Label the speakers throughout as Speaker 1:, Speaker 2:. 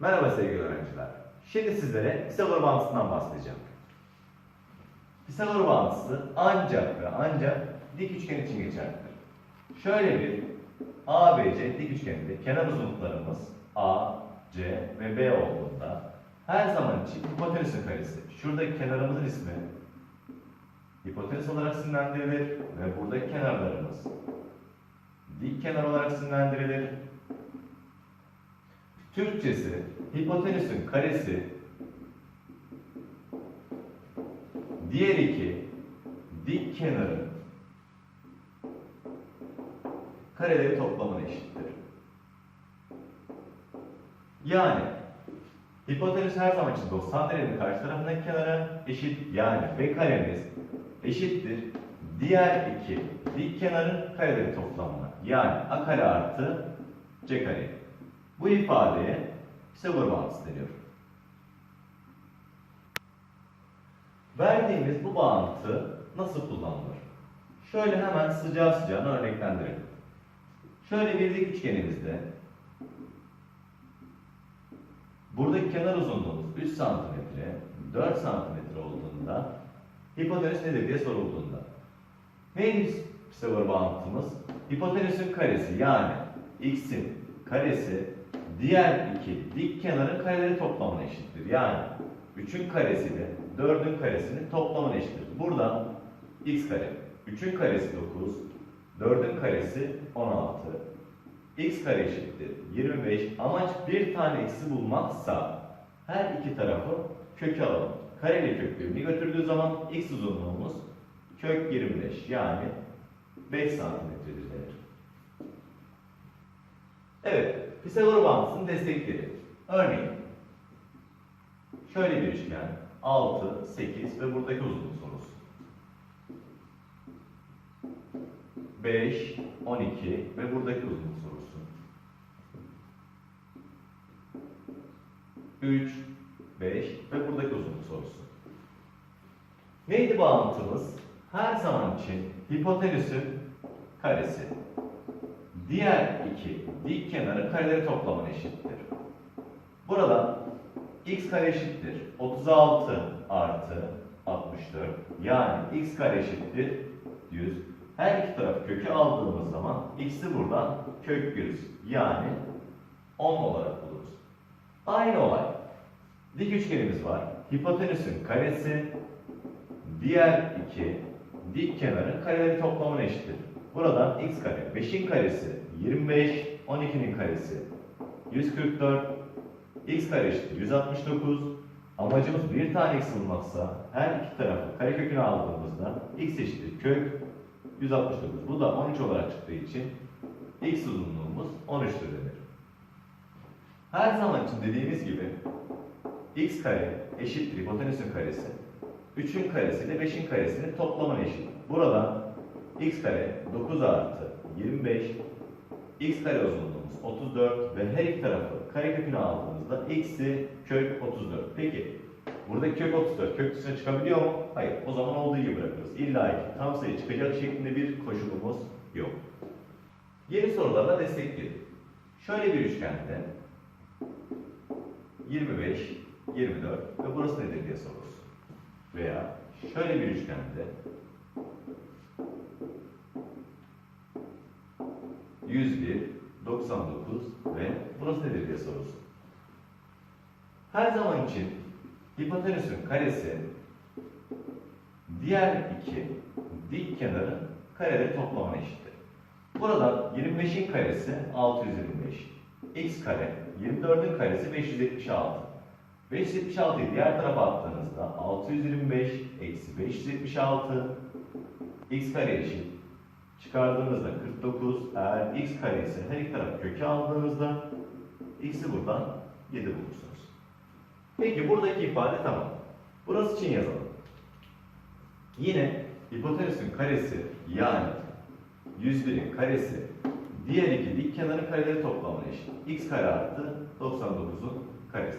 Speaker 1: Merhaba sevgili öğrenciler. Şimdi sizlere Pisagor bağıntısından bahsedeceğim. Pisagor bağıntısı ancak ve ancak dik üçgen için geçerlidir. Şöyle bir ABC dik üçgeninde kenar uzunluklarımız A, C ve B olduğunda her zaman için hipotenüsün karesi. Şuradaki kenarımızın ismi hipotenüs olarak isimlendirilir ve buradaki kenarlarımız dik kenar olarak isimlendirilir. Türkçesi hipotenüsün karesi diğer iki dik kenarın kareleri toplamına eşittir. Yani hipotenüs her zaman için 90 derecenin karşı tarafındaki kenara eşit yani B karemiz eşittir diğer iki dik kenarın kareleri toplamına yani A kare artı C kare. Bu ifadeye Pisagor bağıntısı deniyor. Verdiğimiz bu bağıntı nasıl kullanılır? Şöyle hemen sıcağı sıcağına örneklendirelim. Şöyle bir dik üçgenimizde buradaki kenar uzunluğumuz 3 cm, 4 cm olduğunda hipotenüs nedir diye sorulduğunda neydi Pisagor bağıntımız? Hipotenüsün karesi yani x'in karesi diğer iki dik kenarın kareleri toplamına eşittir. Yani 3'ün karesi ile 4'ün karesinin toplamına eşittir. Buradan x kare, 3'ün karesi 9, 4'ün karesi 16, x kare eşittir 25. Amaç bir tane x'i bulmaksa her iki tarafı köke alalım. Kareli kök birbirini götürdüğü zaman x uzunluğumuz kök 25 yani 5 santimetredir denir. Evet, Pisagor bağıntısının destekleri. Örneğin, şöyle bir üçgen, 6, 8 ve buradaki uzunluk sorusu. 5, 12 ve buradaki uzunluk sorusu. 3, 5 ve buradaki uzunluk sorusu. Neydi bağıntımız? Her zaman için hipotenüsün karesi. Diğer iki dik kenarın kareleri toplamına eşittir. Burada x kare eşittir 36 artı 64 yani x kare eşittir 100. Her iki tarafı kökü aldığımız zaman x'i buradan kök 100 yani 10 olarak buluruz. Aynı olay. Dik üçgenimiz var. Hipotenüsün karesi diğer iki dik kenarın kareleri toplamına eşittir. Buradan x kare, 5'in karesi 25, 12'nin karesi 144, x kare eşittir 169. Amacımız bir tane x bulmaksa her iki tarafı karekökünü aldığımızda x eşittir kök 169. Bu da 13 olarak çıktığı için x uzunluğumuz 13'tür denir. Her zaman için dediğimiz gibi x kare eşittir hipotenüsün karesi. 3'ün karesi ile 5'in karesinin toplamına eşit. Buradan x kare 9 artı 25 x kare uzunluğumuz 34 ve her iki tarafı karekökünü aldığımızda x'i kök 34. Peki buradaki kök 34 kök dışına çıkabiliyor mu? Hayır. O zaman olduğu gibi bırakıyoruz. İlla ki tam sayı çıkacak şeklinde bir koşulumuz yok. Yeni sorularla destekleyelim. Şöyle bir üçgende 25, 24 ve burası nedir diye sorulur. Veya şöyle bir üçgende 101, 99 ve burası nedir diye sorulsun. Her zaman için hipotenüsün karesi diğer iki dik kenarın kareleri toplamına eşittir. Buradan 25'in karesi 625, x kare, 24'ün karesi 576. 576'yı diğer tarafa attığınızda 625 eksi 576 x kare eşit çıkardığınızda 49 eğer x kare ise her iki taraf kökü aldığınızda x'i buradan 7 bulursunuz. Peki buradaki ifade tamam. Burası için yazalım. Yine hipotenüsün karesi yani 101'in karesi diğer iki dik kenarın kareleri toplamına eşit. x kare artı 99'un karesi.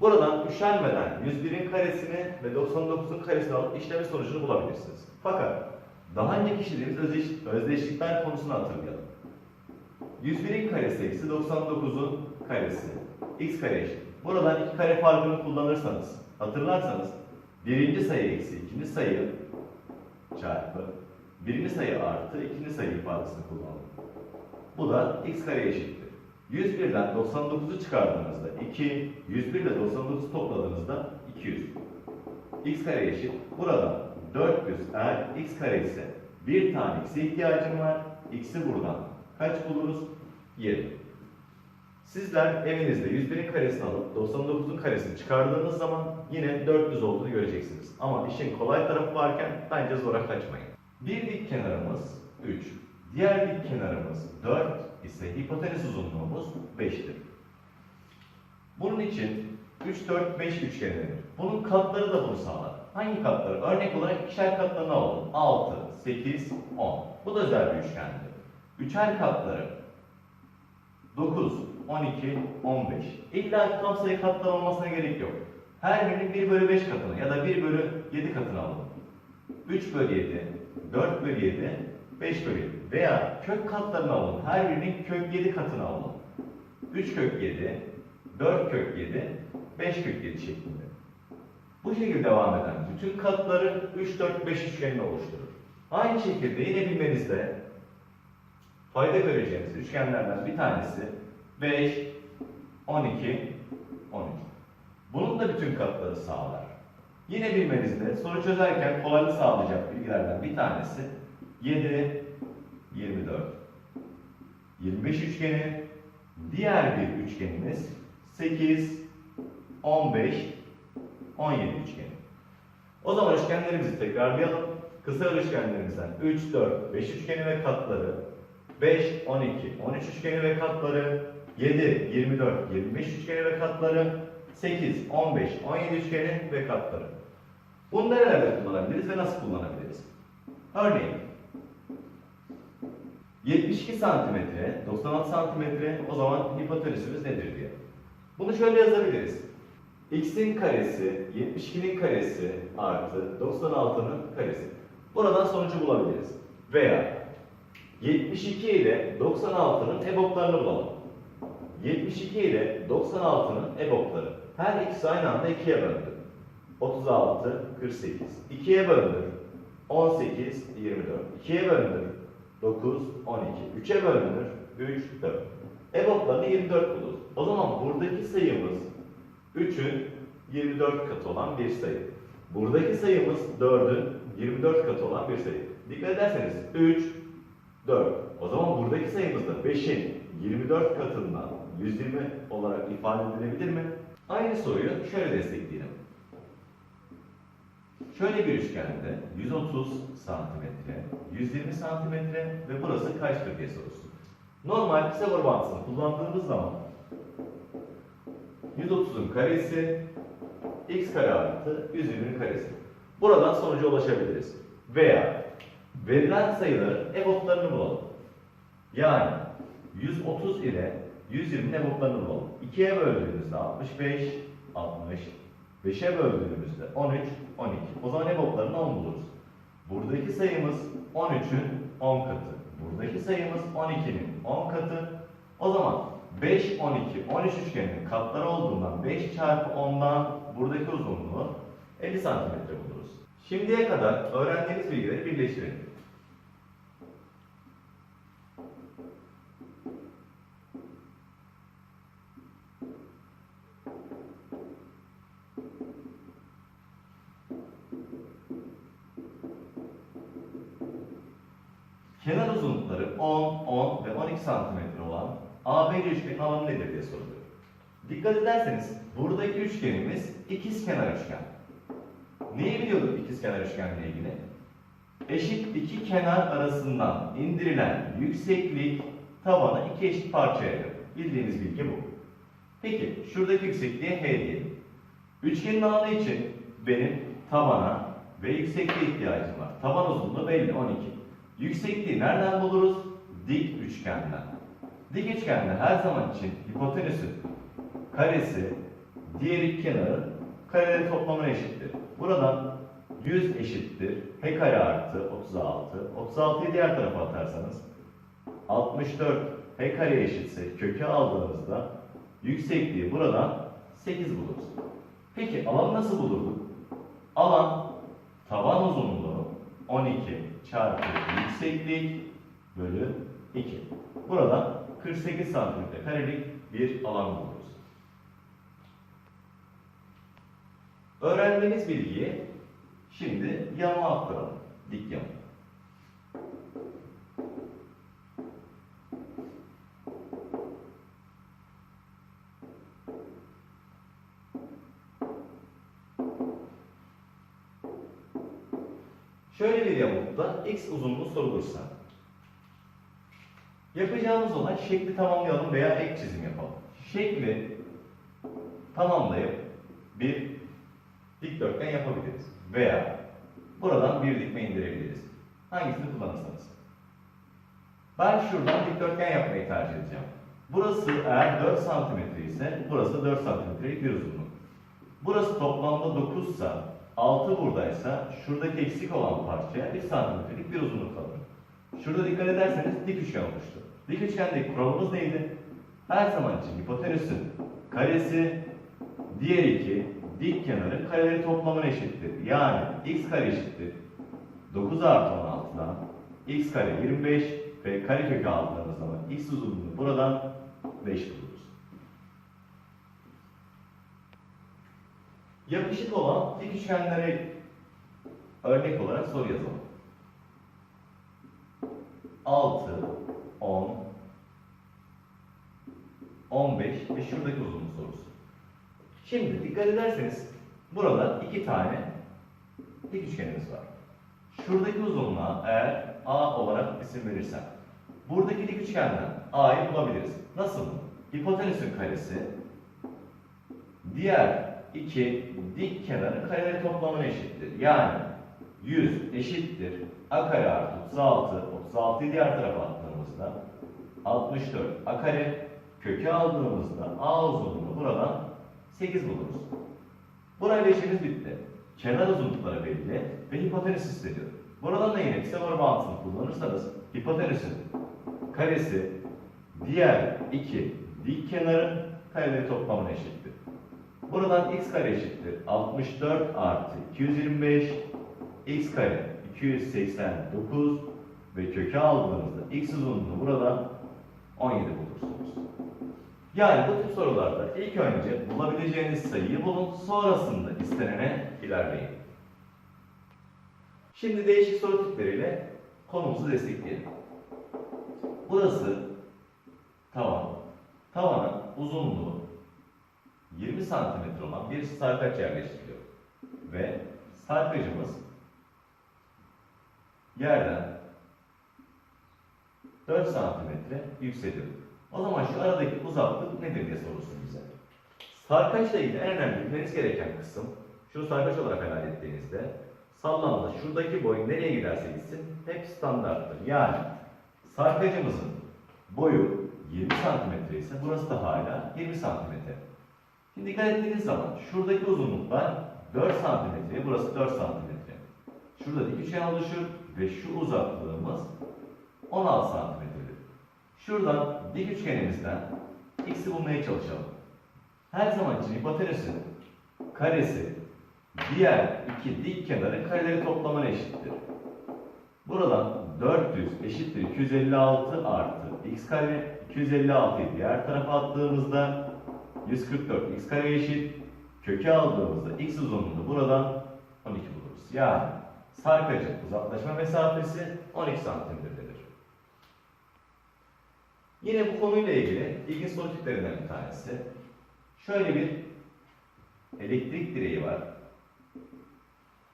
Speaker 1: Buradan üşenmeden 101'in karesini ve 99'un karesini alıp işlemin sonucunu bulabilirsiniz. Fakat daha önceki işlediğimiz özdeş, özdeşlikler konusunu hatırlayalım. 101'in karesi eksi 99'un karesi. x kare eşit. Buradan iki kare farkını kullanırsanız, hatırlarsanız birinci sayı eksi ikinci sayı çarpı birinci sayı artı ikinci sayı ifadesini kullanın. Bu da x kare eşittir. 101'den 99'u çıkardığınızda 2, 101 ile 99'u topladığınızda 200. x kare eşit. Burada 400 eğer x kare ise bir tane x'e ihtiyacım var. x'i buradan kaç buluruz? 20. Sizler evinizde 101'in karesini alıp 99'un karesini çıkardığınız zaman yine 400 olduğunu göreceksiniz. Ama işin kolay tarafı varken bence zora kaçmayın. Bir dik kenarımız 3, diğer dik kenarımız 4 ise hipotenüs uzunluğumuz 5'tir. Bunun için 3, 4, 5 üçgenidir. Bunun katları da bunu sağlar. Hangi katları? Örnek olarak ikişer katlarını alalım. 6, 8, 10. Bu da özel bir üçgendir. Üçer katları 9, 12, 15. İlla tam sayı katlar olmasına gerek yok. Her birinin 1 bölü 5 katını ya da 1 bölü 7 katını alalım. 3 bölü 7, 4 bölü 7, 5 bölü 7. Veya kök katlarını alalım. Her birinin kök 7 katını alalım. 3 kök 7, 4 kök 7, 5 kök 7 şeklinde. Bu şekilde devam eden bütün katları 3, 4, 5 üçgenini oluşturur. Aynı şekilde yine bilmenizde fayda göreceğiniz üçgenlerden bir tanesi 5, 12, 13. Bunun da bütün katları sağlar. Yine bilmenizde soru çözerken kolaylık sağlayacak bilgilerden bir tanesi 7, 24. 25 üçgeni, diğer bir üçgenimiz 8, 15, 17 üçgeni. O zaman üçgenlerimizi tekrarlayalım. Kısa üçgenlerimizden 3, 4, 5 üçgeni ve katları, 5, 12, 13 üçgeni ve katları, 7, 24, 25 üçgeni ve katları, 8, 15, 17 üçgeni ve katları. Bunu nerelerde kullanabiliriz ve nasıl kullanabiliriz? Örneğin 72 santimetre, 96 santimetre o zaman hipotenüsümüz nedir diye. Bunu şöyle yazabiliriz. X'in karesi, 72'nin karesi artı 96'nın karesi. Buradan sonucu bulabiliriz. Veya 72 ile 96'nın eboplarını bulalım. 72 ile 96'nın ebopları. Her ikisi aynı anda 2'ye bölündü. 36, 48. 2'ye bölündür. 18, 24. 2'ye bölündür. 9, 12. 3'e bölünür. 3, 4. EBOB'larını 24 buluruz. O zaman buradaki sayımız 3'ün 24 katı olan bir sayı. Buradaki sayımız 4'ün 24 katı olan bir sayı. Dikkat ederseniz 3, 4. O zaman buradaki sayımız da 5'in 24 katından 120 olarak ifade edilebilir mi? Aynı soruyu şöyle destekleyelim. Şöyle bir üçgende 130 santimetre, 120 santimetre ve burası kaçtır diye sorusu. Normal Pisagor bantısını kullandığımız zaman 130'un karesi x kare artı 120'nin karesi. Buradan sonuca ulaşabiliriz. Veya verilen sayıların eboplarını bulalım. Yani 130 ile 120'nin eboplarını bulalım. 2'ye böldüğümüzde 65, 60, 5'e böldüğümüzde 13, 12. O zaman eboplarını 10 buluruz. Buradaki sayımız 13'ün 10 katı. Buradaki sayımız 12'nin 10 katı. O zaman 5, 12, 13 üçgeninin katları olduğundan 5 çarpı 10'dan buradaki uzunluğu 50 santimetre buluruz. Şimdiye kadar öğrendiğiniz bilgileri birleştirelim. ABC üçgenin alanı nedir diye soruluyor. Dikkat ederseniz buradaki üçgenimiz ikizkenar üçgen. Neyi biliyorduk ikizkenar üçgenle ilgili? Eşit iki kenar arasından indirilen yükseklik tabanı iki eşit parçaya ayırır. Bildiğiniz bilgi bu. Peki şuradaki yüksekliğe H diyelim. Üçgenin alanı için benim tabana ve yüksekliğe ihtiyacım var. Taban uzunluğu belli 12. Yüksekliği nereden buluruz? Dik üçgenden. Dik üçgende her zaman için hipotenüsün karesi diğer iki kenarın kareleri toplamına eşittir. Buradan 100 eşittir. H kare artı 36. 36'yı diğer tarafa atarsanız 64 p kare eşitse kökü aldığımızda yüksekliği buradan 8 buluruz. Peki alan nasıl bulurduk? Alan taban uzunluğu 12 çarpı yükseklik bölü 2. Buradan 48 santimetre karelik bir alan buluruz. Öğrendiğimiz bilgiyi şimdi yanına aktaralım. Dik yan. Şöyle bir yamukta x uzunluğu sorulursa yapacağımız olan şekli tamamlayalım veya ek çizim yapalım. Şekli tamamlayıp bir dikdörtgen yapabiliriz. Veya buradan bir dikme indirebiliriz. Hangisini kullanırsanız. Ben şuradan dikdörtgen yapmayı tercih edeceğim. Burası eğer 4 cm ise burası 4 cm'lik bir uzunluk. Burası toplamda 9 ise 6 buradaysa şuradaki eksik olan parçaya 1 cm'lik bir uzunluk kalır. Şurada dikkat ederseniz dik üçgen oluştu. Dik üçgendeki kuralımız neydi? Her zaman için hipotenüsün karesi diğer iki dik kenarın kareleri toplamına eşittir. Yani x kare eşittir 9 artı 16'dan x kare 25 ve kare kökü aldığımız zaman x uzunluğunu buradan 5 buluruz. Yapışık olan dik üçgenlere örnek olarak soru yazalım. 6, 10, 15 ve şuradaki uzunluk sorusu. Şimdi dikkat ederseniz burada iki tane dik üçgenimiz var. Şuradaki uzunluğa eğer A olarak isim verirsem buradaki dik üçgenden A'yı bulabiliriz. Nasıl? Hipotenüsün karesi diğer iki dik kenarın kareleri toplamına eşittir. Yani 100 eşittir A kare artı 36, 36'yı diğer tarafa attığımızda 64 A kare kökü aldığımızda A uzunluğunu buradan 8 buluruz. Burayla işimiz bitti. Kenar uzunlukları belli ve hipotenüs isteniyor. Buradan da yine Pisagor bağıntısını kullanırsanız hipotenüsün karesi diğer iki dik kenarın kareleri toplamına eşittir. Buradan x kare eşittir 64 artı 225 x kare 289 ve kökü aldığımızda x uzunluğunu buradan 17 bulursunuz. Yani bu tip sorularda ilk önce bulabileceğiniz sayıyı bulun, sonrasında istenene ilerleyin. Şimdi değişik soru tipleriyle konumuzu destekleyelim. Burası tavan. Tavanın uzunluğu 20 santimetre olan bir sarkaç yerleştiriliyor. Ve sarkacımız yerden 4 santimetre yükseliyor. O zaman şu aradaki uzaklık nedir diye sorulsun bize. Sarkaçla ilgili en önemli bilmeniz gereken kısım, şunu sarkaç olarak hayal ettiğinizde, sallamda şuradaki boy nereye giderse gitsin hep standarttır. Yani sarkacımızın boyu 20 santimetre ise burası da hala 20 santimetre. Şimdi dikkat ettiğiniz zaman şuradaki uzunluklar 4 santimetre, burası 4 santimetre. Şurada dik üçgen oluşur ve şu uzaklığımız 16 santimetredir. Şuradan dik üçgenimizden x'i bulmaya çalışalım. Her zaman için hipotenüsün karesi diğer iki dik kenarın kareleri toplamına eşittir. Buradan 400 eşittir 256 artı x kare 256'yı diğer tarafa attığımızda 144 x kare eşit kökü aldığımızda x uzunluğunu buradan 12 buluruz. Yani sarkacın uzaklaşma mesafesi 12 santimdir. Yine bu konuyla ilgili ilginç soru tiplerinden bir tanesi. Şöyle bir elektrik direği var.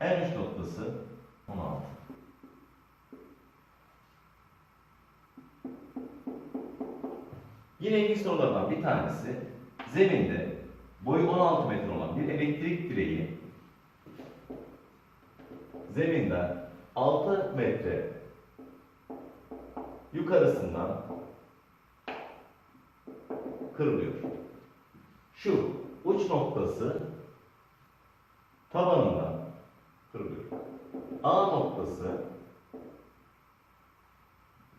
Speaker 1: En uç noktası 16. Yine ilginç sorulardan bir tanesi zeminde boyu 16 metre olan bir elektrik direği zeminde 6 metre yukarısından kırılıyor. Şu uç noktası tabanından kırılıyor. A noktası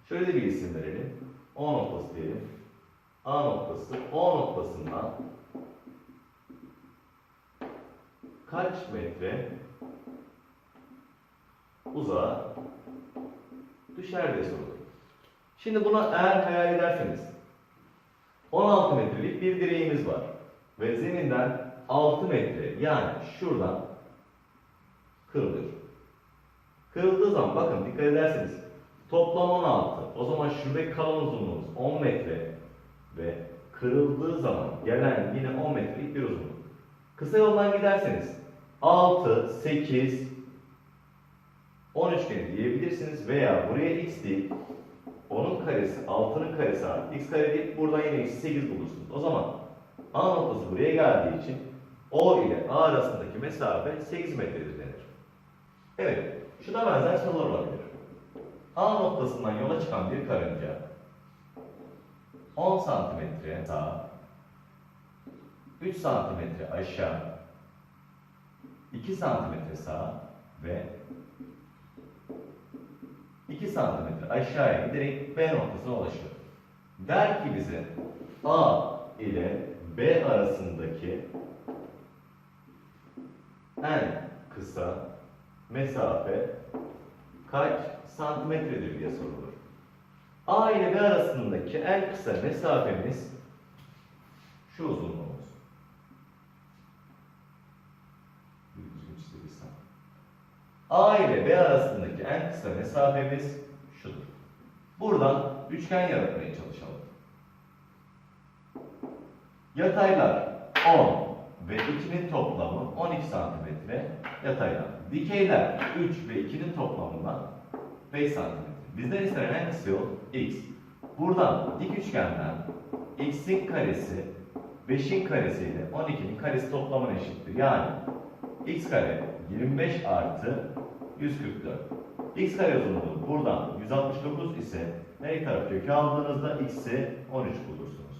Speaker 1: şöyle bir isim verelim. O noktası diyelim. A noktası O noktasından kaç metre uzağa düşer diye sorulur. Şimdi buna eğer hayal ederseniz 16 metrelik bir direğimiz var ve zeminden 6 metre yani şuradan kırılıyor. Kırıldığı zaman bakın dikkat ederseniz toplam 16. O zaman şuradaki kalan uzunluğumuz 10 metre ve kırıldığı zaman gelen yine 10 metrelik bir uzunluk. Kısa yoldan giderseniz 6, 8, 10 üçgeni diyebilirsiniz veya buraya x değil onun karesi, 6'nın karesi artı x kare değil buradan yine eksi 8 bulursunuz. O zaman A noktası buraya geldiği için O ile A arasındaki mesafe 8 metredir denir. Evet, şuna benzer sorular olabilir. A noktasından yola çıkan bir karınca 10 santimetre sağ, 3 santimetre aşağı, 2 santimetre sağ ve 2 santimetre aşağıya giderek B noktasına ulaşıyor. Der ki bize A ile B arasındaki en kısa mesafe kaç santimetredir diye sorulur. A ile B arasındaki en kısa mesafemiz şu uzunluğumuz. A ile B arasındaki en kısa mesafemiz şudur. Buradan üçgen yaratmaya çalışalım. Yataylar 10 ve 2'nin toplamı 12 santimetre yataylar. Dikeyler 3 ve 2'nin toplamından 5 santimetre. Bizden istenen en kısa yol x. Buradan dik üçgenden x'in karesi 5'in karesi ile 12'nin karesi toplamına eşittir. Yani x kare 25 artı 144. x kare uzunluğu buradan 169 ise her iki taraf kökü aldığınızda x'i 13 bulursunuz.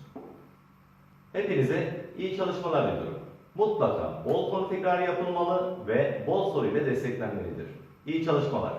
Speaker 1: Hepinize iyi çalışmalar diliyorum. Mutlaka bol konu tekrarı yapılmalı ve bol soru ile desteklenmelidir. İyi çalışmalar.